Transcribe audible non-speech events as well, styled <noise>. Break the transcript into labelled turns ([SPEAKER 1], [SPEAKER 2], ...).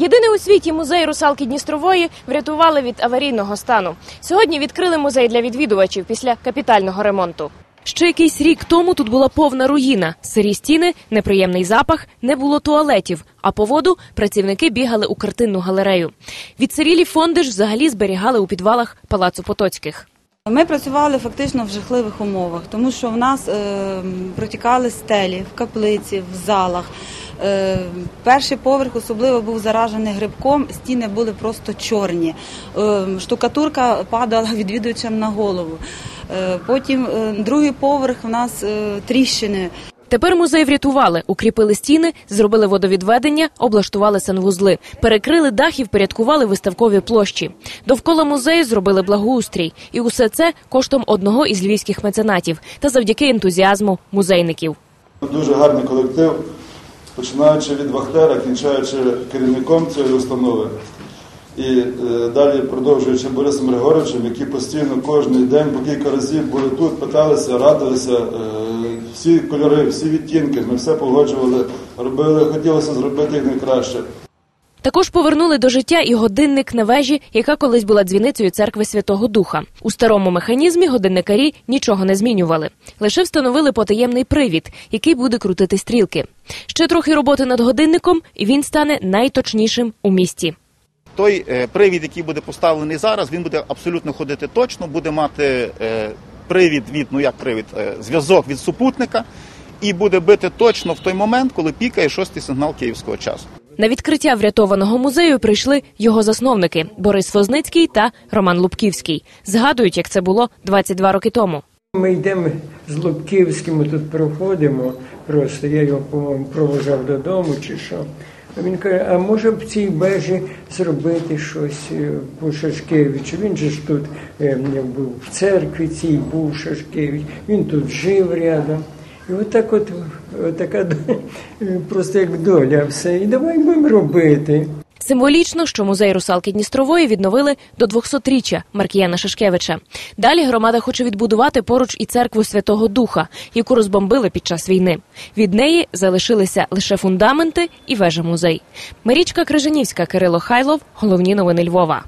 [SPEAKER 1] Єдиний у світі музей русалки Дністрової врятували від аварійного стану. Сьогодні відкрили музей для відвідувачів після капітального ремонту. Ще якийсь рік тому тут була повна руїна, сирі стіни, неприємний запах, не було туалетів. А по воду працівники бігали у картинну галерею. Відсирілі фонди ж взагалі зберігали у підвалах палацу Потоцьких.
[SPEAKER 2] Ми працювали фактично в жахливих умовах, тому що в нас е, протікали стелі в каплиці, в залах. Е, перший поверх особливо був заражений грибком, стіни були просто чорні. Е, штукатурка падала <laughs> відвідувачам на голову. Е, потім другий поверх у нас тріщини.
[SPEAKER 1] Тепер музей врятували, укріпили стіни, зробили водовідведення, облаштували санвузли, перекрили дах і впорядкували виставкові площі. Довкола музею зробили благоустрій, і усе це коштом одного із львівських меценатів та завдяки ентузіазму музейників.
[SPEAKER 3] Дуже гарний колектив, починаючи від Вахтера, кінчаючи керівником цієї установи. І е, далі продовжуючи Борисом Григоровичем, які постійно кожен день по кілька разів були тут, питалися, радилися. Е, всі кольори, всі відтінки, ми все погоджували, робили, хотілося зробити їх найкраще.
[SPEAKER 1] Також повернули до життя і годинник на вежі, яка колись була дзвіницею церкви Святого Духа. У старому механізмі годинникарі нічого не змінювали, лише встановили потаємний привід, який буде крутити стрілки. Ще трохи роботи над годинником, і він стане найточнішим у місті.
[SPEAKER 4] Той е, привід, який буде поставлений зараз, він буде абсолютно ходити точно, буде мати е, привід від, ну як привід, е, зв'язок від супутника, і буде бити точно в той момент, коли пікає шостий сигнал київського часу.
[SPEAKER 1] На відкриття врятованого музею прийшли його засновники Борис Возницький та Роман Лубківський. Згадують, як це було 22 роки тому.
[SPEAKER 5] Ми йдемо з Лубківським, тут проходимо. Просто я його, по-моєму, провожав додому чи що. Він каже, а може в цій бежі зробити щось е, по Шашкевичу. Він же ж тут е, був в церкві цій, був Шашкевич, він тут жив рядом. І отак от, така просто як доля все. І давай будемо робити.
[SPEAKER 1] Символічно, що музей русалки Дністрової відновили до 200-річчя Маркіяна Шашкевича. Далі громада хоче відбудувати поруч і церкву Святого Духа, яку розбомбили під час війни. Від неї залишилися лише фундаменти і вежа музей. Марічка Крижанівська, Кирило Хайлов. Головні новини Львова.